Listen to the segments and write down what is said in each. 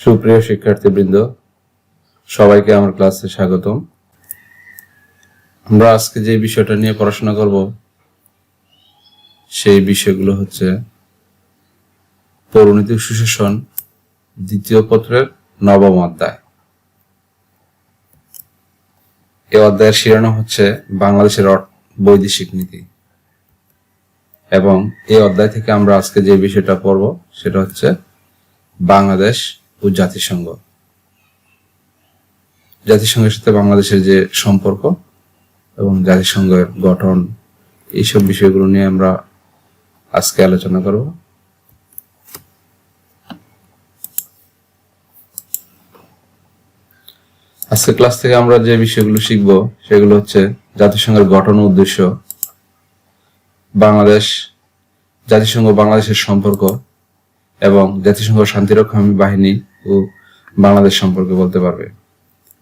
সুপ্রিয় শিক্ষার্থীবৃন্দ, সবাইকে আমার ক্লাসে স্বাগতম। আমরা আজকে যে বিষয়টা নিয়ে পড়াশোনা করব, সেই বিষয়গুলো হচ্ছে পৌরনীতি সুশাসন দ্বিতীয় পত্রের নবম অধ্যায়। এই অধ্যায়ের শিরোনাম হচ্ছে বাংলাদেশের বৈদেশিক নীতি। এবং এই অধ্যায় থেকে আমরা আজকে যে বিষয়টা পড়ব, সেটা হচ্ছে বাংলাদেশ ও জাতিসংঘ। জাতিসংঘের সাথে বাংলাদেশের যে সম্পর্ক এবং জাতিসংঘের গঠন, এইসব বিষয়গুলো নিয়ে আমরা আজকে আলোচনা করব। আজকে ক্লাস থেকে আমরা যে বিষয়গুলো শিখব, সেগুলো হচ্ছে জাতিসংঘের গঠন উদ্দেশ্য, বাংলাদেশ, জাতিসংঘ বাংলাদেশের সম্পর্ক এবং জাতিসংঘ শান্তিরক্ষা বাহিনী ও বাংলাদেশ সম্পর্কে বলতে পারবে।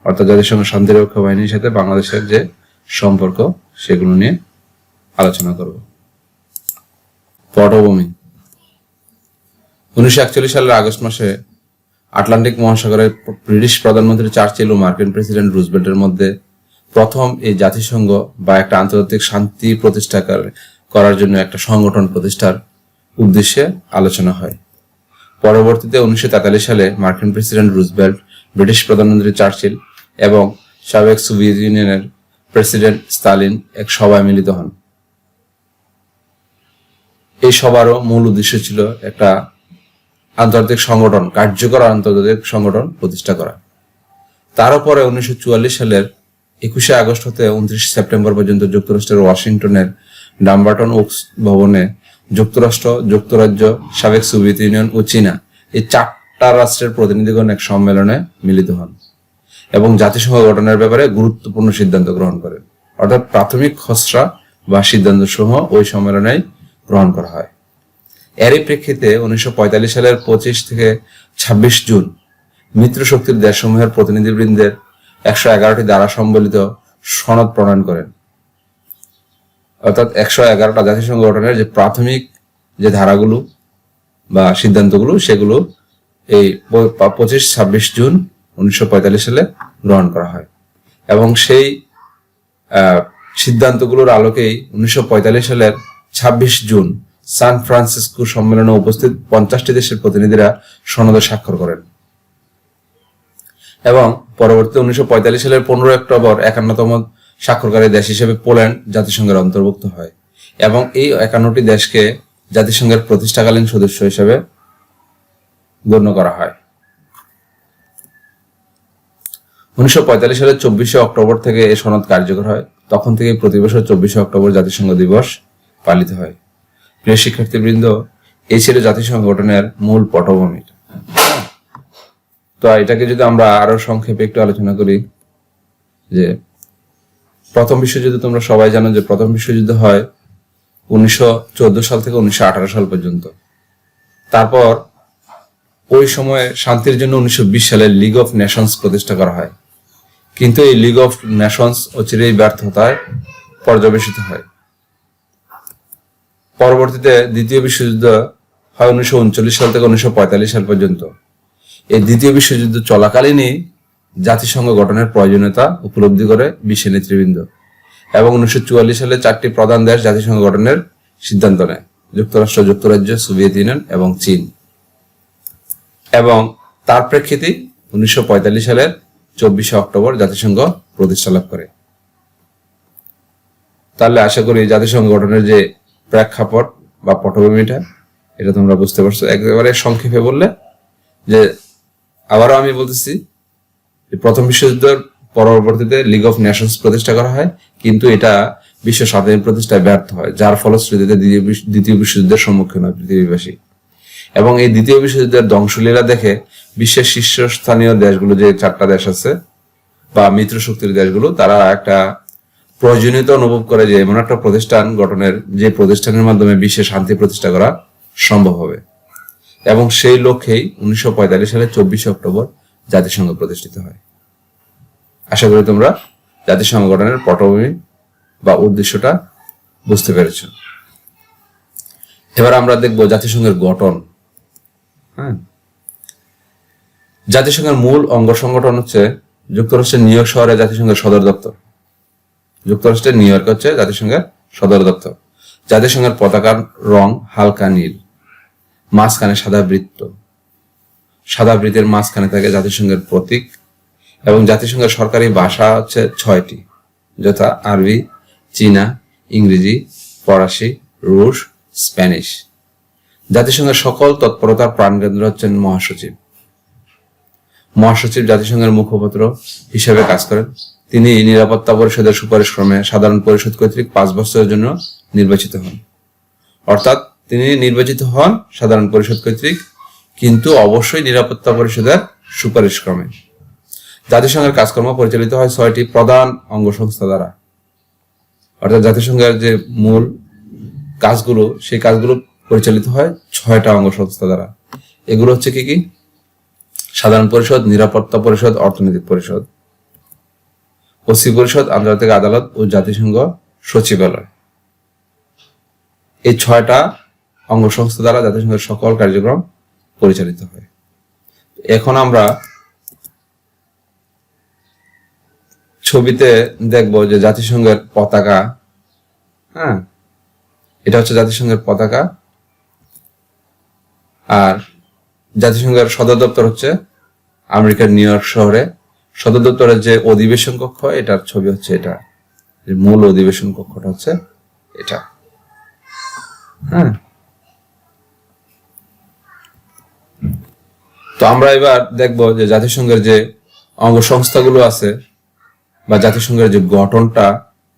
অর্থাৎ জাতিসংঘ শান্তিরক্ষা বাহিনীর সাথে বাংলাদেশের যে সম্পর্ক, সেগুলো নিয়ে আলোচনা করব। পটভূমি। উনিশশো একচল্লিশ সালের আগস্ট মাসে আটলান্টিক মহাসাগরে ব্রিটিশ প্রধানমন্ত্রী চার্চিল ও মার্কিন প্রেসিডেন্ট রুজভেল্টের মধ্যে প্রথম এই জাতিসংঘ বা একটা আন্তর্জাতিক শান্তি প্রতিষ্ঠা করার জন্য একটা সংগঠন প্রতিষ্ঠার উদ্দেশ্যে আলোচনা হয়। পরবর্তীতে উনিশশো তেতাল্লিশ সালে মার্কিন প্রেসিডেন্ট রুজভেল্ট ব্রিটিশ প্রধানমন্ত্রী চার্চিল এবং সাবেক সোভিয়েত ইউনিয়নের প্রেসিডেন্ট স্তালিন এক সভায় মিলিত হন। এই সভারও মূল উদ্দেশ্য ছিল একটা আন্তর্জাতিক সংগঠন, কার্যকর আন্তর্জাতিক সংগঠন প্রতিষ্ঠা করা। তারও পরে উনিশশো সালের একুশে আগস্ট হতে উনত্রিশ সেপ্টেম্বর পর্যন্ত যুক্তরাষ্ট্রের ওয়াশিংটনের ডাম্বার্টন ওক্স ভবনে যুক্তরাষ্ট্র, যুক্তরাজ্য, সাবেক সোভিয়েত ইউনিয়ন ও চীনা এই চারটা রাষ্ট্রের প্রতিনিধিগণ এক সম্মেলনে মিলিত হন এবং জাতিসংঘ গঠনের ব্যাপারে গুরুত্বপূর্ণ সিদ্ধান্ত গ্রহণ করেন। অর্থাৎ প্রাথমিক খসড়া বা সিদ্ধান্ত সমূহ ওই সম্মেলনেই গ্রহণ করা হয়। এরই প্রেক্ষিতে উনিশশো পঁয়তাল্লিশ সালের পঁচিশ থেকে ছাব্বিশ জুন মিত্র শক্তির দেশসমূহের প্রতিনিধিবৃন্দের একশো এগারোটি দ্বারা সম্বলিত সনদ প্রণয়ন করেন। অর্থাৎ একশো এগারোটা জাতিসংঘ গঠনের যে প্রাথমিক যে ধারাগুলো বা সিদ্ধান্তগুলো, সেগুলো এই পঁচিশ, ছাব্বিশ জুন উনিশশো পঁয়তাল্লিশ সালে গ্রহণ করা হয়। এবং সেই সিদ্ধান্তগুলোর আলোকেই উনিশশো পঁয়তাল্লিশ সালের ছাব্বিশ জুন সান ফ্রান্সিসকো সম্মেলনে উপস্থিত পঞ্চাশটি দেশের প্রতিনিধিরা সনদে স্বাক্ষর করেন। এবং পরবর্তীতে উনিশশো সালের পনেরো অক্টোবর একান্নতম স্বাক্ষরকারী দেশ হিসেবে পোল্যান্ড জাতিসংঘের অন্তর্ভুক্ত হয় এবং এই একান্নটি দেশকে জাতিসংঘের প্রতিষ্ঠাকালীন সদস্য হিসেবে গণ্য করা হয়। উনিশশো পঁয়তাল্লিশ সালের চব্বিশে অক্টোবর থেকে এই সনদ কার্যকর হয়। তখন থেকে প্রতি বছর চব্বিশে অক্টোবর জাতিসংঘ দিবস পালিত হয়। প্রিয় শিক্ষার্থীবৃন্দ, এই ছিল জাতিসংঘ গঠনের মূল পটভূমি। তো এটাকে যদি আমরা আরও সংক্ষেপে একটু আলোচনা করি যে প্রথম বিশ্বযুদ্ধ তোমরা সবাই জানো যে প্রথম বিশ্বযুদ্ধ হয় উনিশশো চোদ্দ সাল থেকে উনিশশো আঠারো সাল পর্যন্ত। তারপর ওই সময়ে শান্তির জন্য উনিশশো বিশ সালে লিগ অফ নেশনস প্রতিষ্ঠা করা হয়। কিন্তু এই লিগ অফ নেশনস অচিরেই ব্যর্থতায় পর্যবেসিত হয়। পরবর্তীতে দ্বিতীয় বিশ্বযুদ্ধ হয় উনিশশো উনচল্লিশ সাল থেকে উনিশশো পঁয়তাল্লিশ সাল পর্যন্ত। এই দ্বিতীয় বিশ্বযুদ্ধ চলাকালীনই জাতিসংঘ গঠনের প্রয়োজনীয়তা উপলব্ধি করে বিশ্ব নেতৃবৃন্দ এবং উনিশশো চুয়াল্লিশ সালে চারটি প্রধান দেশ জাতিসংঘ গঠনের সিদ্ধান্ত নেয়, যুক্তরাষ্ট্র, যুক্তরাজ্য, সোভিয়েত ইউনিয়ন এবং চীন। এবং তার প্রেক্ষিতেই উনিশশো সালের চব্বিশে অক্টোবর জাতিসংঘ প্রতিষ্ঠা লাভ করে। তাহলে আশা করি জাতিসংঘ গঠনের যে প্রেক্ষাপট বা পটভূমিটা, এটা তোমরা বুঝতে পারছ। একেবারে সংক্ষেপে বললে যে আবারও আমি বলতেছি প্রথম বিশ্বযুদ্ধের পরবর্তীতে লিগ অফ নেশনস প্রতিষ্ঠা করা হয়, কিন্তু এটা বিশ্ব স্বাধীন প্রতিষ্ঠায় ব্যর্থ হয়, যার ফলশ্রুতিতে দ্বিতীয় বিশ্বযুদ্ধের সম্মুখীন হয় পৃথিবীবাসী। এবং এই দ্বিতীয় বিশ্বযুদ্ধের ধ্বংসলীলা দেখে বিশ্বের শীর্ষস্থানীয় দেশগুলো যে চারটা দেশ আছে, বা মিত্র শক্তির দেশগুলো, তারা একটা প্রয়োজনীয়তা অনুভব করে যে এমন একটা প্রতিষ্ঠান গঠনের, যে প্রতিষ্ঠানের মাধ্যমে বিশ্বে শান্তি প্রতিষ্ঠা করা সম্ভব হবে। এবং সেই লক্ষ্যেই উনিশশো পঁয়তাল্লিশ সালে চব্বিশে অক্টোবর জাতিসংঘ প্রতিষ্ঠিত হয়। আশা করি তোমরা জাতিসংঘ গঠনের পটভূমি বা উদ্দেশ্যটা বুঝতে পেরেছ। এবার আমরা দেখব জাতিসংঘের গঠন। হ্যাঁ? জাতিসংঘের মূল অঙ্গ সংগঠন হচ্ছে যুক্তরাষ্ট্রের নিউ ইয়র্ক শহরে জাতিসংঘের সদর দপ্তর। যুক্তরাষ্ট্রের নিউ ইয়র্ক হচ্ছে জাতিসংঘের সদর দপ্তর। জাতিসংঘের পতাকার রং হালকা নীল, মাঝখানে সাদা বৃত্ত। সাদা বৃত্তের মাঝখানে থাকে জাতিসংঘের প্রতীক এবং জাতিসংঘের সরকারি ভাষা হচ্ছে ছয়টি, যথা আরবি, চীনা, ইংরেজি, ফরাসি, রুশ, স্প্যানিশ। জাতিসংঘের সকল তৎপরতার প্রাণকেন্দ্র হচ্ছেন মহাসচিব। মহাসচিব জাতিসংঘের মুখপাত্র হিসেবে কাজ করেন। তিনি নিরাপত্তা পরিষদের সুপারিশ ক্রমে সাধারণ পরিষদ কর্তৃক পাঁচ বছরের জন্য নির্বাচিত হন। অর্থাৎ তিনি নির্বাচিত হন সাধারণ পরিষদ কর্তৃক কিন্তু অবশ্যই নিরাপত্তা পরিষদের সুপারিশ ক্রমে জাতিসংঘের কাজকর্ম পরিচালিত হয় ছয়টি প্রধান অঙ্গ সংস্থা দ্বারা। অর্থাৎ জাতিসংঘের যে মূল কাজগুলো, সেই কাজগুলো পরিচালিত হয় ছয়টা অঙ্গ সংস্থা দ্বারা। এগুলো হচ্ছে কি কি? সাধারণ পরিষদ, নিরাপত্তা পরিষদ, অর্থনৈতিক পরিষদ। ওসি পরিষদ, আন্তর্জাতিক আদালত ও জাতিসংঘ সচিবালয়। এই ছয়টা অঙ্গ সংস্থা দ্বারা জাতিসংঘের সকল কার্যক্রম পরিচালিত হয়। এখন আমরা ছবিতে দেখব যে জাতিসংঘের পতাকা হ্যাঁ এটা হচ্ছে জাতিসংঘের পতাকা। আর জাতিসংঘের সদর দপ্তর হচ্ছে আমেরিকার নিউ ইয়র্ক শহরে। সদর দপ্তরের যে অধিবেশন কক্ষ, এটার ছবি হচ্ছে এটা। মূল অধিবেশন কক্ষটা হচ্ছে এটা। হ্যাঁ তো আমরা এবার দেখব যে জাতিসংঘের যে অঙ্গ সংস্থাগুলো আছে বা জাতিসংঘের যে গঠনটা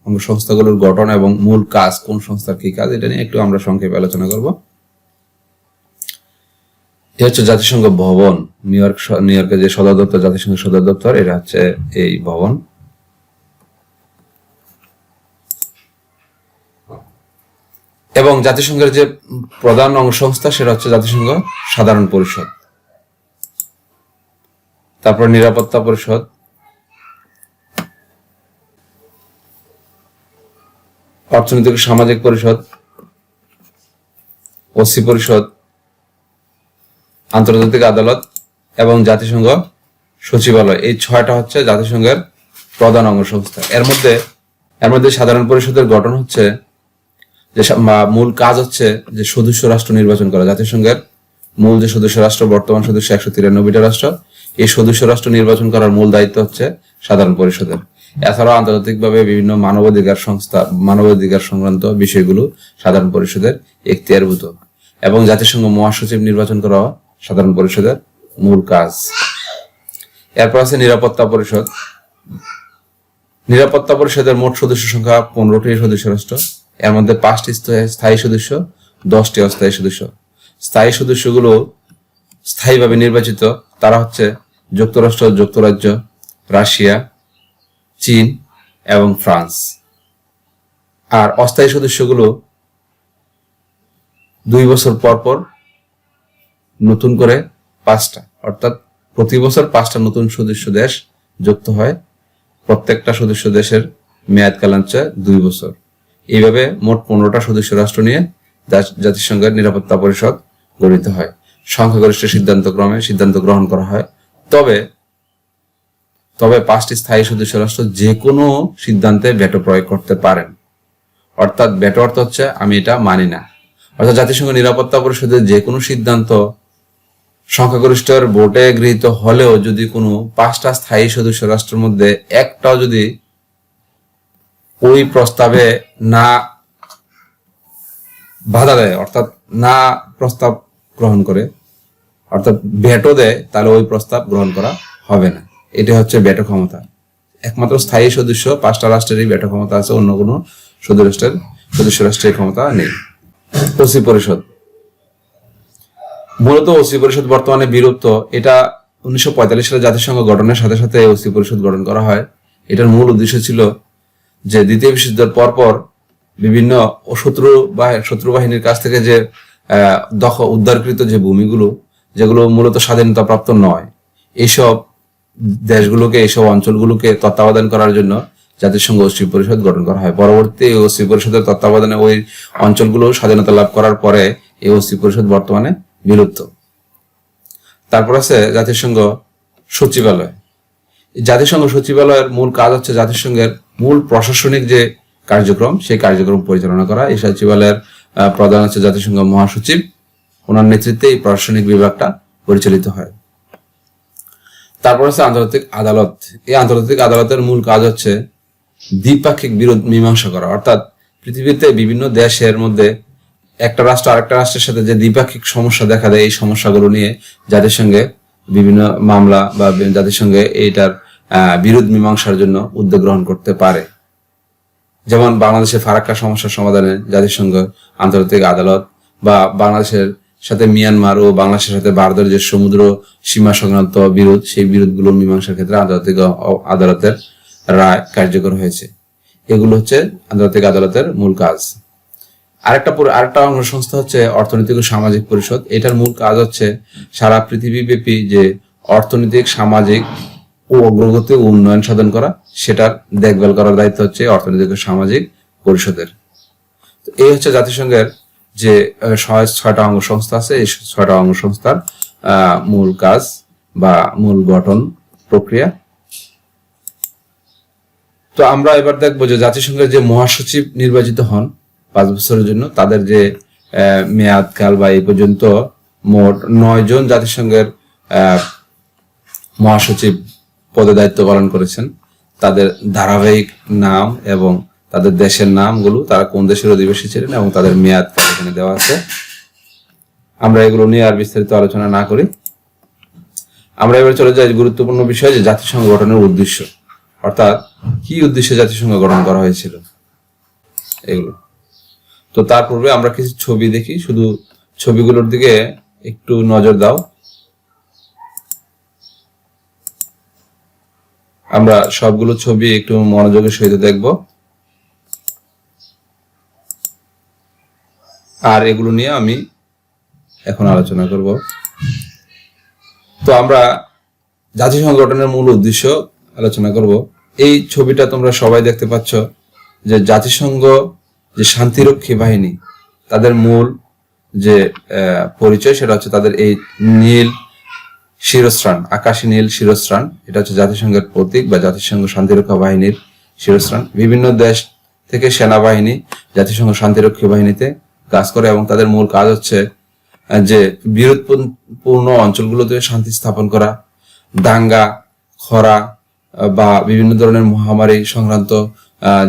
অঙ্গ সংস্থাগুলোর গঠন এবং মূল কাজ, কোন সংস্থার কি কাজ, এটা নিয়ে একটু আমরা সংক্ষেপে আলোচনা করব। এটা হচ্ছে জাতিসংঘ ভবন, নিউ ইয়র্ক নিউ ইয়র্কের যে সদর দপ্তর জাতিসংঘ সদর দপ্তর এটা হচ্ছে এই ভবন। এবং জাতিসংঘের যে প্রধান সংস্থা সেটা হচ্ছে জাতিসংঘ সাধারণ পরিষদ। তারপর নিরাপত্তা পরিষদ। অর্থনৈতিক সামাজিক পরিষদ। ওসি পরিষদ। আন্তর্জাতিক আদালত এবং জাতিসংঘ সচিবালয়। এই ছয়টা হচ্ছে জাতিসংঘের প্রধান অঙ্গ সংস্থা এর মধ্যে এর মধ্যে সাধারণ পরিষদের গঠন হচ্ছে যে মূল কাজ হচ্ছে যে সদস্য রাষ্ট্র নির্বাচন করা। জাতিসংঘের মূল যে সদস্য রাষ্ট্র, বর্তমান সদস্য একশো তিরানব্বইটা রাষ্ট্র, এই সদস্য রাষ্ট্র নির্বাচন করার মূল দায়িত্ব হচ্ছে সাধারণ পরিষদের। এছাড়াও আন্তর্জাতিকভাবে বিভিন্ন মানবাধিকার সংস্থা, মানবাধিকার সংক্রান্ত বিষয়গুলো সাধারণ পরিষদের এখতিয়ারভূত। এবং জাতিসংঘ মহাসচিব নির্বাচন করা সাধারণ পরিষদের মূল কাজ। এরপর আছে নিরাপত্তা পরিষদ। নিরাপত্তা পরিষদের মোট সদস্য সংখ্যা পনেরোটি সদস্য রাষ্ট্র। এর মধ্যে পাঁচটি স্থায়ী- সদস্য, দশটি অস্থায়ী সদস্য। স্থায়ী সদস্যগুলো স্থায়ীভাবে নির্বাচিত, তারা হচ্ছে যুক্তরাষ্ট্র, যুক্তরাজ্য, রাশিয়া, চীন এবং ফ্রান্স। আর অস্থায়ী সদস্যগুলো দুই বছর পর পর নতুন করে পাঁচটা, অর্থাৎ প্রতি বছর পাঁচটা নতুন সদস্য দেশ যুক্ত হয়। প্রত্যেকটা সদস্য দেশের মেয়াদকাল হচ্ছে দুই বছর। এইভাবে মোট পনেরোটা সদস্য রাষ্ট্র নিয়ে জাতিসংঘের নিরাপত্তা পরিষদ গঠিত হয়। সংখ্যাগরিষ্ঠ সিদ্ধান্ত ক্রমে সিদ্ধান্ত গ্রহণ করা হয়। তবে তবে পাঁচটি স্থায়ী সদস্য রাষ্ট্র যে কোনো সিদ্ধান্তে ভেটো প্রয়োগ করতে পারেন। অর্থাৎ ভেটো অর্থ হচ্ছে আমি এটা মানি না। অর্থাৎ জাতিসংঘ নিরাপত্তা পরিষদের যে কোনো সিদ্ধান্ত সংখ্যাগরিষ্ঠের ভোটে গৃহীত হলেও যদি কোনো পাঁচটা স্থায়ী সদস্য রাষ্ট্রের মধ্যে একটাও যদি ওই প্রস্তাবে না বাধা দেয়, অর্থাৎ না প্রস্তাব গ্রহণ করে, অর্থাৎ ভেটো দেয়, তাহলে ওই প্রস্তাব গ্রহণ করা হবে না। এটা হচ্ছে ভেটো ক্ষমতা। একমাত্র স্থায়ী সদস্য, পাঁচটা রাষ্ট্রেরই ভেটো ক্ষমতা আছে, অন্য কোনো সদস্য রাষ্ট্রের সদস্য রাষ্ট্রের ক্ষমতা নেই। ওসি পরিষদ। মূলত ওসি পরিষদ বর্তমানে বিলুপ্ত। এটা উনিশশো পঁয়তাল্লিশ সালে জাতিসংঘ গঠনের সাথে সাথে ওসি পরিষদ গঠন করা হয়। এটার মূল উদ্দেশ্য ছিল যে দ্বিতীয় বিশ্বযুদ্ধের পরপর বিভিন্ন শত্রু শত্রু বাহিনীর কাছ থেকে যে দখ উদ্ধারকৃত যে ভূমিগুলো, যেগুলো মূলত স্বাধীনতা প্রাপ্ত নয়, এইসব দেশগুলোকে, এইসব অঞ্চলগুলোকে তত্ত্বাবধান করার জন্য জাতিসংঘ ওসি পরিষদ গঠন করা হয়। পরবর্তী ওসি পরিষদের তত্ত্বাবধানে ওই অঞ্চলগুলো স্বাধীনতা লাভ করার পরে এই ওসি পরিষদ বর্তমানে বিলুপ্ত। তারপর আছে জাতিসংঘ সচিবালয়। জাতিসংঘ সচিবালয়ের মূল কাজ হচ্ছে জাতিসংঘের মূল প্রশাসনিক যে কার্যক্রম, সেই কার্যক্রম পরিচালনা করা এই সচিবালয়ের প্রধান হচ্ছে জাতিসংঘ মহাসচিব। ওনার নেতৃত্বে এই প্রশাসনিক বিভাগটা পরিচালিত হয়। তারপর হচ্ছে আন্তর্জাতিক আদালত। এই আন্তর্জাতিক আদালতের মূল কাজ হচ্ছে দ্বিপাক্ষিক বিরোধ মীমাংসা করা। অর্থাৎ পৃথিবীতে বিভিন্ন দেশের মধ্যে একটা রাষ্ট্র আরেকটা রাষ্ট্রের সাথে যে দ্বিপাক্ষিক সমস্যা দেখা দেয়, এই সমস্যাগুলো নিয়ে জাতিসংঘে বিভিন্ন মামলা বা জাতিসংঘে এইটার বিরোধ মীমাংসার জন্য উদ্যোগ গ্রহণ করতে পারে। যেমন বাংলাদেশের ফারাক্কা সমস্যার সমাধানে জাতিসংঘ, আন্তর্জাতিক আদালত বা বাংলাদেশের সাথে মিয়ানমার ও বাংলাদেশের সাথে ভারতের যে সমুদ্র সীমা সংক্রান্ত বিরোধ, সেই বিরোধগুলো মীমাংসার ক্ষেত্রে আন্তর্জাতিক আদালতের রায় কার্যকর হয়েছে। এগুলো হচ্ছে আন্তর্জাতিক আদালতের মূল কাজ। আরেকটা আরেকটা অঙ্গ সংস্থা হচ্ছে অর্থনৈতিক ও সামাজিক পরিষদ। এটার মূল কাজ হচ্ছে সারা পৃথিবীব্যাপী যে অর্থনৈতিক, সামাজিক ও অগ্রগতি ও উন্নয়ন সাধন করা, সেটার দেখভাল করার দায়িত্ব হচ্ছে অর্থনৈতিক ও সামাজিক পরিষদের। এই হচ্ছে জাতিসংঘের যে ছয়- ছয়টা অঙ্গ সংস্থা আছে, এই ছয়টা অঙ্গ সংস্থার মূল কাজ বা মূল গঠন প্রক্রিয়া। তো আমরা এবার দেখব যে জাতিসংঘের যে মহাসচিব নির্বাচিত হন পাঁচ বছরের জন্য, তাদের যে মেয়াদকাল বা এই পর্যন্ত মোট নয় জন জাতিসংঘের মহাসচিব পদে দায়িত্ব পালন করেছেন। তাদের ধারাবাহিক নাম এবং তাদের দেশের নামগুলো তারা কোন দেশের অধিবাসী ছিলেন এবং তাদের মেয়াদ এখানে দেওয়া আছে। আমরা এগুলো নিয়ে আর বিস্তারিত আলোচনা না করি। আমরা এবার চলে যাই গুরুত্বপূর্ণ বিষয় যে জাতিসংঘ গঠনের উদ্দেশ্য। অর্থাৎ কি উদ্দেশ্যে জাতিসংঘ গঠন করা হয়েছিল? এগুলো। তো তার পূর্বে আমরা কিছু ছবি দেখি। শুধু ছবিগুলোর দিকে একটু নজর দাও। আমরা সবগুলো ছবি একটু মনোযোগের সহিত দেখব। আর এগুলো নিয়ে আমি এখন আলোচনা করব। তো আমরা জাতিসংঘ গঠনের মূল উদ্দেশ্য আলোচনা করব। এই ছবিটা তোমরা সবাই দেখতে পাচ্ছ যে জাতিসংঘ যে শান্তিরক্ষী বাহিনী, তাদের মূল যে পরিচয় সেটা হচ্ছে তাদের এই নীল শিরস্ত্রাণ আকাশী নীল শিরস্ত্রাণ এটা হচ্ছে জাতিসংঘের প্রতীক বা জাতিসংঘ শান্তিরক্ষা বাহিনীর শিরস্ত্রাণ বিভিন্ন দেশ থেকে সেনাবাহিনী জাতিসংঘ শান্তিরক্ষী বাহিনীতে কাজ করে এবং তাদের মূল কাজ হচ্ছে যে বিরোধপূর্ণ অঞ্চলগুলোতে শান্তি স্থাপন করা, দাঙ্গা, খরা বা বিভিন্ন ধরনের মহামারী সংক্রান্ত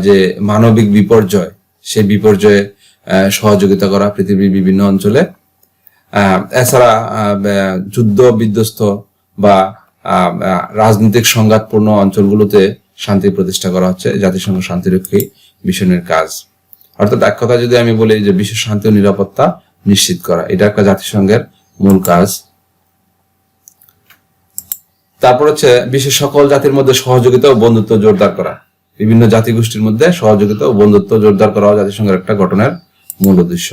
যে মানবিক বিপর্যয়, সেই বিপর্যয়ে সহযোগিতা করা পৃথিবীর বিভিন্ন অঞ্চলে এছাড়া যুদ্ধ বিধ্বস্ত বা রাজনৈতিক সংঘাতপূর্ণ অঞ্চলগুলোতে শান্তি প্রতিষ্ঠা করা হচ্ছে, জাতিসংঘ শান্তিরক্ষী মিশনের কাজ। অর্থাৎ এক কথা যদি আমি বলি যে বিশ্ব শান্তি ও নিরাপত্তা নিশ্চিত করা, এটা একটা জাতিসংঘের মূল কাজ। তারপর হচ্ছে বিশ্বের সকল জাতির মধ্যে সহযোগিতা ও বন্ধুত্ব জোরদার করা। বিভিন্ন জাতিগোষ্ঠীর মধ্যে সহযোগিতা ও বন্ধুত্ব জোরদার করা জাতিসংঘের একটা গঠনের মূল উদ্দেশ্য।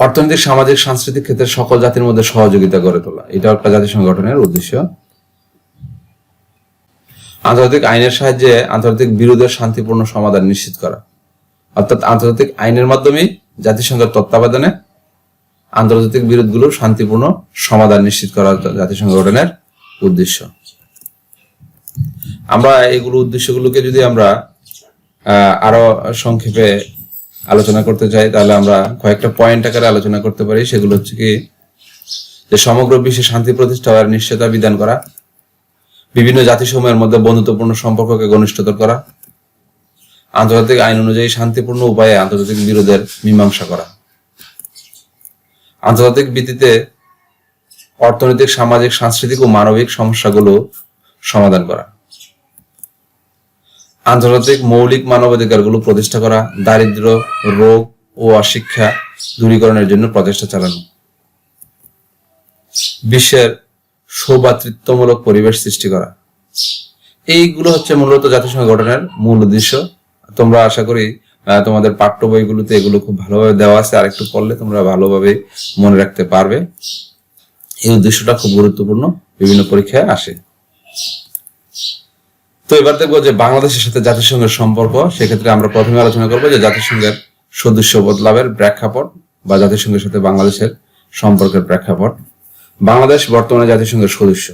অর্থনৈতিক, সামাজিক, সাংস্কৃতিক ক্ষেত্রে সকল জাতির মধ্যে সহযোগিতা গড়ে তোলা। এটা একটা জাতিসংঘ গঠনের উদ্দেশ্য। আন্তর্জাতিক আইনের সাহায্যে আন্তর্জাতিক বিরোধের শান্তিপূর্ণ সমাধান নিশ্চিত করা। অর্থাৎ আন্তর্জাতিক আইনের মাধ্যমে জাতিসংঘের তত্ত্বাবধানে আন্তর্জাতিক বিরোধগুলোর শান্তিপূর্ণ সমাধান নিশ্চিত করা জাতিসংঘ গঠনের উদ্দেশ্য। আমরা এগুলো উদ্দেশ্যগুলোকে যদি আমরা আরও সংক্ষেপে আলোচনা করতে চাই, তাহলে আমরা কয়েকটা পয়েন্ট আকারে আলোচনা করতে পারি। সেগুলো হচ্ছে কি, যে সমগ্র বিশ্বে শান্তি প্রতিষ্ঠা হওয়ার নিশ্চয়তা বিধান করা, বিভিন্ন জাতিসমূহের মধ্যে বন্ধুত্বপূর্ণ সম্পর্ককে ঘনিষ্ঠতর করা, আন্তর্জাতিক আইন অনুযায়ী শান্তিপূর্ণ উপায়ে আন্তর্জাতিক বিরোধের মীমাংসা করা। আন্তর্জাতিক ভিত্তিতে অর্থনৈতিক, সামাজিক, সাংস্কৃতিক ও মানবিক সমস্যাগুলো সমাধান করা। আন্তর্জাতিক মৌলিক মানবাধিকারগুলো প্রতিষ্ঠা করা দারিদ্র রোগ ও অশিক্ষা দূরীকরণের জন্য প্রচেষ্টা চালানো। বিশ্বের সৌভাতৃত্বমূলক পরিবেশ সৃষ্টি করা। এইগুলো হচ্ছে মূলত জাতিসংঘ গঠনের মূল উদ্দেশ্য। তোমরা আশা করি তোমাদের পাঠ্য বইগুলোতে এগুলো খুব ভালোভাবে দেওয়া আছে। আর একটু পড়লে তোমরা ভালোভাবে মনে রাখতে পারবে। এই উদ্দেশ্যটা খুব গুরুত্বপূর্ণ। বিভিন্ন পরীক্ষায় আসে। তো এবার দেখব যে বাংলাদেশের সাথে জাতিসংঘের সম্পর্ক, সেক্ষেত্রে আমরা প্রথমে আলোচনা করব যে জাতিসংঘের সদস্য বদলাবের প্রেক্ষাপট বা জাতিসংঘের সাথে বাংলাদেশের সম্পর্কের প্রেক্ষাপট। বাংলাদেশ বর্তমানে জাতিসংঘের সদস্য।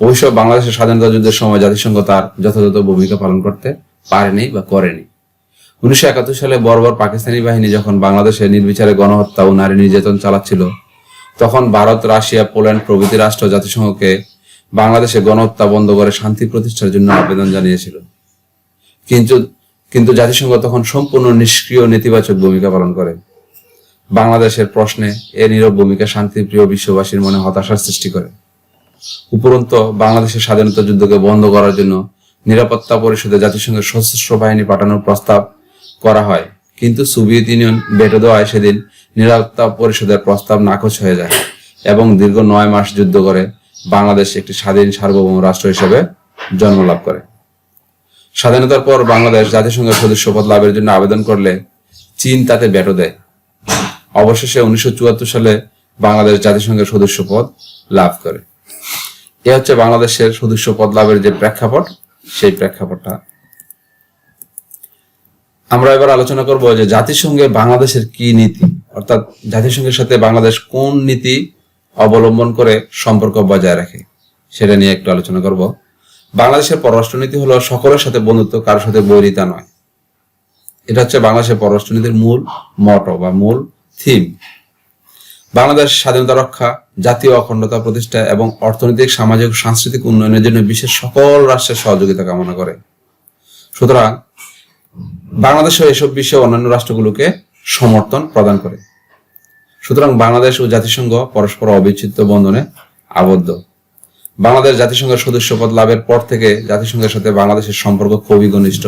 অবশ্য বাংলাদেশের স্বাধীনতা যুদ্ধের সময় জাতিসংঘ তার যথাযথ ভূমিকা পালন করতে পারেনি বা করেনি। উনিশশো একাত্তর সালে বর্বর পাকিস্তানি বাহিনী যখন বাংলাদেশে নির্বিচারে গণহত্যা ও নারী নির্যাতন চালাচ্ছিল, তখন ভারত, রাশিয়া, পোল্যান্ড প্রভৃতি রাষ্ট্র জাতিসংঘকে বাংলাদেশে গণহত্যা বন্ধ করে শান্তি প্রতিষ্ঠার জন্য আবেদন জানিয়েছিল। কিন্তু কিন্তু জাতিসংঘ তখন সম্পূর্ণ নিষ্ক্রিয় নেতিবাচক ভূমিকা পালন করে। বাংলাদেশের প্রশ্নে এ নীরব ভূমিকা শান্তিপ্রিয় বিশ্ববাসীর মনে হতাশার সৃষ্টি করে। উপরন্ত, বাংলাদেশের স্বাধীনতা যুদ্ধকে বন্ধ করার জন্য নিরাপত্তা পরিষদে জাতিসংঘের সশস্ত্র বাহিনী পাঠানোর প্রস্তাব করা হয়। কিন্তু সোভিয়েত ইউনিয়ন বেটো দেওয়ায় সেদিন নিরাপত্তা পরিষদের প্রস্তাব নাকচ হয়ে যায় এবং দীর্ঘ নয় মাস যুদ্ধ করে বাংলাদেশ একটি স্বাধীন সার্বভৌম রাষ্ট্র হিসেবে জন্ম লাভ করে। স্বাধীনতার পর বাংলাদেশ জাতিসংঘের সদস্যপদ লাভের জন্য আবেদন করলে চীন তাতে বেটো দেয়। অবশেষে উনিশশো চুয়াত্তর সালে বাংলাদেশ জাতিসংঘের সদস্য পদ লাভ করে। এ হচ্ছে বাংলাদেশের সদস্য পদ লাভের যে প্রেক্ষাপট, সেই প্রেক্ষাপটটা। আমরা এবার আলোচনা করব যে জাতিসংঘে বাংলাদেশের কি নীতি, অর্থাৎ জাতিসংঘের সাথে বাংলাদেশ কোন নীতি অবলম্বন করে সম্পর্ক বজায় রাখে। সেটা নিয়ে একটু আলোচনা করব। বাংলাদেশের পররাষ্ট্রনীতি হলো সকলের সাথে বন্ধুত্ব, কারোর সাথে বৈরিতা নয়। এটা হচ্ছে বাংলাদেশের পররাষ্ট্রনীতির মূল মটো বা মূল থিম বাংলাদেশ স্বাধীনতা রক্ষা, জাতীয় অখণ্ডতা প্রতিষ্ঠা এবং অর্থনৈতিক, সামাজিক, সাংস্কৃতিক উন্নয়নের জন্য বিশ্বের সকল রাষ্ট্রের সহযোগিতা কামনা করে। সুতরাং বাংলাদেশও এসব বিষয়ে অন্যান্য রাষ্ট্রগুলোকে সমর্থন প্রদান করে। সুতরাং বাংলাদেশ ও জাতিসংঘ পরস্পর অবিচ্ছেদ্য বন্ধনে আবদ্ধ। বাংলাদেশ জাতিসংঘের সদস্যপদ লাভের পর থেকে জাতিসংঘের সাথে বাংলাদেশের সম্পর্ক খুবই ঘনিষ্ঠ।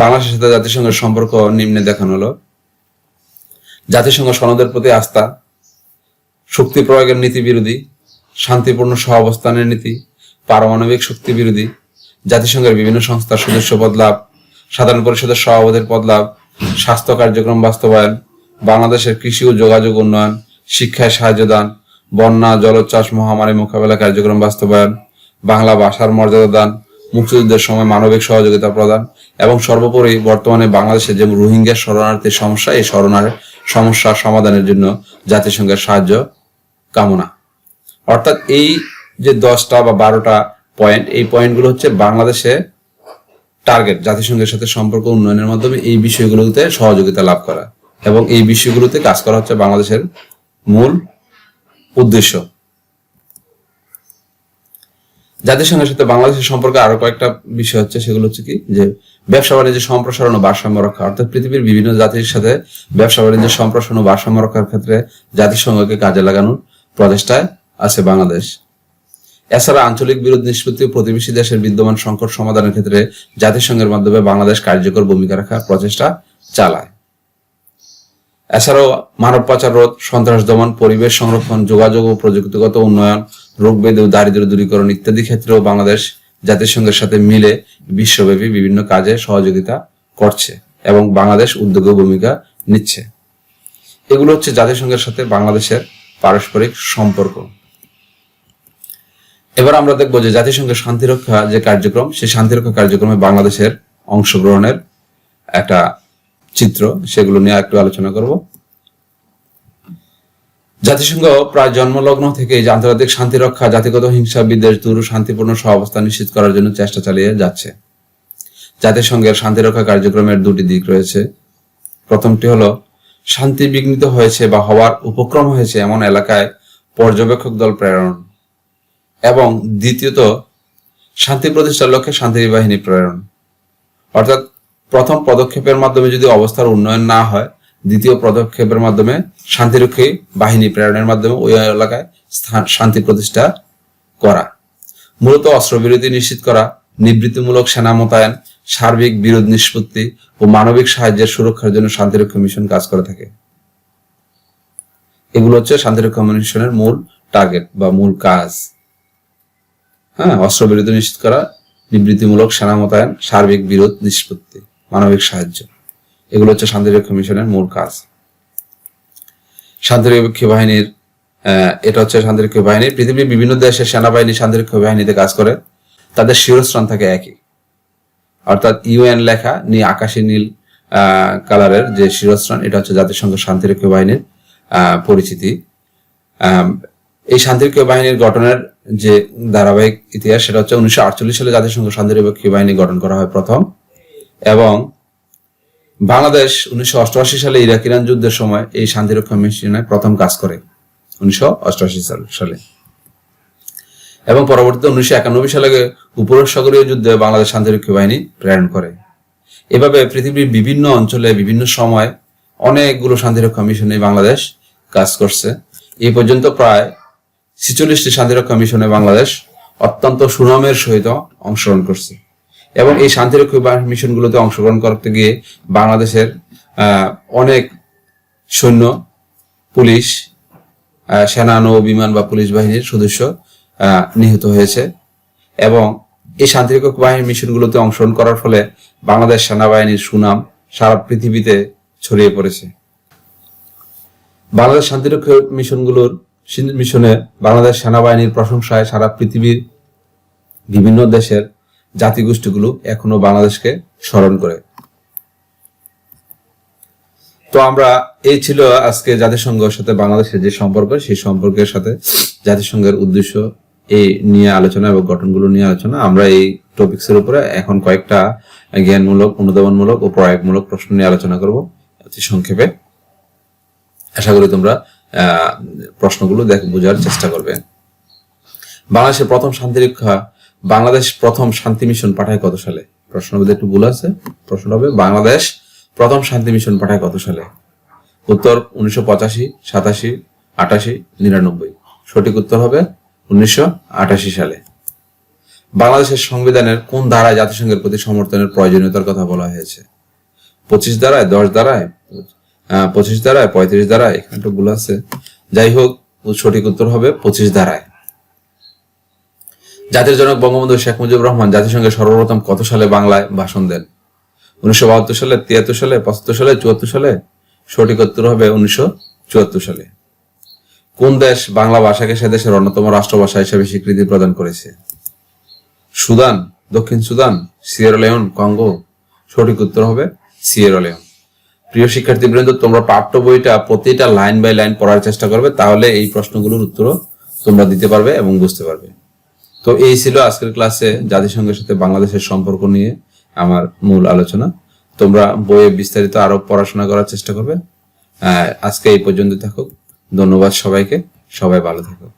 বাংলাদেশের সাথে জাতিসংঘের সম্পর্ক নিম্নে দেখানো হলো। জাতিসংঘ সনদের প্রতি আস্থা, শক্তি প্রয়োগের নীতি বিরোধী, শান্তিপূর্ণ সহাবস্থানের নীতি, পারমাণবিক শক্তি বিরোধী, জাতিসংঘের বিভিন্ন সংস্থার সদস্য পদ লাভ, সাধারণ পরিষদের সভাপতির পদ লাভ, স্বাস্থ্য কার্যক্রম বাস্তবায়ন বাংলাদেশের কৃষি ও যোগাযোগ উন্নয়ন, শিক্ষায় সাহায্য দান, বন্যা, জলোচ্ছ্বাস মহামারী মোকাবেলা কার্যক্রম বাস্তবায়ন, বাংলা ভাষার মর্যাদা দান, মুক্তিযুদ্ধের সময় মানবিক সহযোগিতা প্রদান এবং সর্বোপরি বর্তমানে বাংলাদেশে যে রোহিঙ্গা শরণার্থীর সমস্যা, এই শরণার সমস্যা সমাধানের জন্য জাতিসংঘের সাহায্য কামনা। অর্থাৎ এই যে দশটা বা বারোটা পয়েন্ট এই পয়েন্টগুলো হচ্ছে বাংলাদেশে টার্গেট জাতিসংঘের সাথে সম্পর্ক উন্নয়নের মাধ্যমে এই বিষয়গুলোতে সহযোগিতা লাভ করা। এবং এই বিষয়গুলোতে কাজ করা হচ্ছে বাংলাদেশের মূল উদ্দেশ্য। জাতিসংঘের সাথে বাংলাদেশের সম্পর্কে আরও কয়েকটা বিষয় হচ্ছে, সেগুলো হচ্ছে কি? যে ব্যবসা বাণিজ্য সম্প্রসারণ ও ভারসাম্য রক্ষা। অর্থাৎ পৃথিবীর বিভিন্ন জাতির সাথে ব্যবসা বাণিজ্য সম্প্রসারণ ও ভারসাম্য রক্ষার ক্ষেত্রে জাতিসংঘকে কাজে লাগানোর প্রচেষ্টায় আছে বাংলাদেশ। এছাড়া আঞ্চলিক বিরোধ নিষ্পত্তি ও প্রতিবেশী দেশের বিদ্যমান সংকট সমাধানের ক্ষেত্রে জাতিসংঘের মাধ্যমে বাংলাদেশ কার্যকর ভূমিকা রাখার প্রচেষ্টা চালায়। এছাড়াও মানব পাচার রোধ, সন্ত্রাস দমন, পরিবেশ সংরক্ষণ, যোগাযোগ ও প্রযুক্তিগত উন্নয়ন রোগ ব্যাধি ও দারিদ্র দূরীকরণ ইত্যাদি ক্ষেত্রেও বাংলাদেশ জাতিসংঘের সাথে মিলে বিশ্বব্যাপী বিভিন্ন কাজে সহযোগিতা করছে এবং বাংলাদেশ উদ্যোগে ভূমিকা নিচ্ছে। এগুলো হচ্ছে জাতিসংঘের সাথে বাংলাদেশের পারস্পরিক সম্পর্ক। এবার আমরা দেখব যে জাতিসংঘের শান্তিরক্ষা যে কার্যক্রম, সেই শান্তিরক্ষা কার্যক্রমে বাংলাদেশের অংশগ্রহণের একটা চিত্র, সেগুলো নিয়ে একটু আলোচনা করব। জাতিসংঘ প্রায় জন্মলগ্ন থেকে আন্তর্জাতিক শান্তি রক্ষা, জাতিগত হিংসা বিদ্বেষ দূর শান্তিপূর্ণ সহাবস্থা নিশ্চিত করার জন্য চেষ্টা চালিয়ে যাচ্ছে। জাতিসংঘের শান্তিরক্ষা কার্যক্রমের দুটি দিক রয়েছে। প্রথমটি হলো, শান্তি বিঘ্নিত হয়েছে বা হওয়ার উপক্রম হয়েছে এমন এলাকায় পর্যবেক্ষক দল প্রেরণ। এবং দ্বিতীয়ত, শান্তি প্রতিষ্ঠার লক্ষ্যে শান্তি বাহিনী প্রেরণ। অর্থাৎ প্রথম পদক্ষেপের মাধ্যমে যদি অবস্থার উন্নয়ন না হয়, দ্বিতীয় পদক্ষেপের মাধ্যমে শান্তিরক্ষী বাহিনী প্রেরণের মাধ্যমে ওই এলাকায় শান্তি প্রতিষ্ঠা করা। মূলত অস্ত্রবিরতি নিশ্চিত করা, নিবৃত্তিমূলক সেনা মোতায়েন, সার্বিক বিরোধ নিষ্পত্তি ও মানবিক সাহায্যের সুরক্ষার জন্য শান্তিরক্ষা মিশন কাজ করে থাকে। এগুলো হচ্ছে শান্তিরক্ষা মিশনের মূল টার্গেট বা মূল কাজ। হ্যাঁ অস্ত্রবিরতি নিশ্চিত করা, নিবৃত্তিমূলক সেনা মোতায়েন, সার্বিক বিরোধ নিষ্পত্তি। মানবিক সাহায্য। এগুলো হচ্ছে শান্তিরক্ষা মিশনের মূল কাজ। শান্তিরক্ষী বাহিনীর এটা হচ্ছে শান্তিরক্ষী বাহিনী। পৃথিবীর বিভিন্ন দেশের সেনাবাহিনী শান্তিরক্ষী বাহিনীতে কাজ করে। তাদের শিরস্থান থাকে একই। অর্থাৎ ইউএন লেখা নি আকাশী নীল কালারের যে শিরস্থান এটা হচ্ছে জাতিসংঘ শান্তিরক্ষী বাহিনীর পরিচিতি। এই শান্তিরক্ষী বাহিনীর গঠনের যে ধারাবাহিক ইতিহাস, সেটা হচ্ছে উনিশশো আটচল্লিশ সালে জাতিসংঘ শান্তিরক্ষী বাহিনী গঠন করা হয় প্রথম। এবং বাংলাদেশ উনিশশো অষ্টআশি সালে ইরাক ইরান যুদ্ধের সময় এই শান্তিরক্ষা মিশনে প্রথম কাজ করে, উনিশশো অষ্টআশি সালে এবং পরবর্তীতে উনিশশো একানব্বই সালে উপসাগরীয় যুদ্ধে বাংলাদেশ শান্তিরক্ষী বাহিনী প্রেরণ করে। এভাবে পৃথিবীর বিভিন্ন অঞ্চলে, বিভিন্ন সময় অনেকগুলো শান্তিরক্ষা মিশনে বাংলাদেশ কাজ করছে। এই পর্যন্ত প্রায় ছিচল্লিশটি শান্তিরক্ষা মিশনে বাংলাদেশ অত্যন্ত সুনামের সহিত অংশগ্রহণ করছে। এবং এই শান্তিরক্ষী মিশনগুলোতে অংশগ্রহণ করতে গিয়ে বাংলাদেশের অনেক সৈন্য, পুলিশ সেনা, নৌ, বিমান বা পুলিশ বাহিনীর সদস্য নিহত হয়েছে। এবং এই শান্তিরক্ষক বাহিনীর মিশনগুলোতে অংশগ্রহণ করার ফলে বাংলাদেশ সেনাবাহিনীর সুনাম সারা পৃথিবীতে ছড়িয়ে পড়েছে। বাংলাদেশ শান্তিরক্ষক মিশনগুলোর মিশনে বাংলাদেশ সেনাবাহিনীর প্রশংসায় সারা পৃথিবীর বিভিন্ন দেশের জাতিগোষ্ঠীগুলো এখনও বাংলাদেশকে স্মরণ করে। তো আমরা, এই ছিল আজকে জাতিসংঘের সাথে বাংলাদেশের যে সম্পর্ক, সেই সম্পর্কের সাথে জাতিসংঘের উদ্দেশ্য এই নিয়ে আলোচনা এবং গঠনগুলো নিয়ে আলোচনা। আমরা এই টপিক্স এর উপরে এখন কয়েকটা জ্ঞানমূলক, অনুধাবনমূলক ও প্রয়োগমূলক প্রশ্ন নিয়ে আলোচনা করব অতি সংক্ষেপে। আশা করি তোমরা প্রশ্নগুলো দেখ, বোঝার চেষ্টা করবে। বাংলাদেশের প্রথম শান্তিরক্ষা বাংলাদেশ প্রথম শান্তি মিশন পাঠায় কত সালে? প্রশ্ন একটু ভুল আছে, প্রশ্ন হবে বাংলাদেশ প্রথম শান্তি মিশন পাঠায় কত সালে? উত্তর উনিশশো পঁচাশি, সাতাশি, আটাশি, নিরানব্বই। সঠিক উত্তর হবে উনিশশো আটাশি সালে। বাংলাদেশের সংবিধানের কোন ধারায় জাতিসংঘের প্রতি সমর্থনের প্রয়োজনীয়তার কথা বলা হয়েছে? পঁচিশ ধারায়, দশ ধারায় পঁচিশ ধারায়, পঁয়ত্রিশ ধারায়, এখানে একটু ভুল আছে। যাই হোক, সঠিক উত্তর হবে পঁচিশ ধারায়। জাতির জনক বঙ্গবন্ধু শেখ মুজিবুর রহমান জাতিসংঘে সর্বপ্রথম কত সালে বাংলায় ভাষণ দেন? উনিশশো বাহাত্তর সালে, তিয়াত্তর সালে, পঁচাত্তর সালে, চুয়াত্তর সালে, সঠিক উত্তর হবে উনিশশো চুয়াত্তর সালে। কোন দেশ বাংলা ভাষাকে সে দেশের অন্যতম রাষ্ট্রভাষা হিসেবে স্বীকৃতি প্রদান করেছে? সুদান, দক্ষিণ সুদান সিয়েরালেওন কঙ্গো। সঠিক উত্তর হবে সিয়েরালেওন প্রিয় শিক্ষার্থী শিক্ষার্থীবৃন্দ, তোমরা পাঠ্য বইটা প্রতিটা লাইন বাই লাইন পড়ার চেষ্টা করবে, তাহলে এই প্রশ্নগুলোর উত্তরও তোমরা দিতে পারবে এবং বুঝতে পারবে। তো এই ছিল আজকের ক্লাসে জাতিসংঘের সাথে বাংলাদেশের সম্পর্ক নিয়ে আমার মূল আলোচনা। তোমরা বইয়ে বিস্তারিত আরও পড়াশোনা করার চেষ্টা করবে। আজকে এই পর্যন্ত থাকুক। ধন্যবাদ সবাইকে। সবাই ভালো থাকুক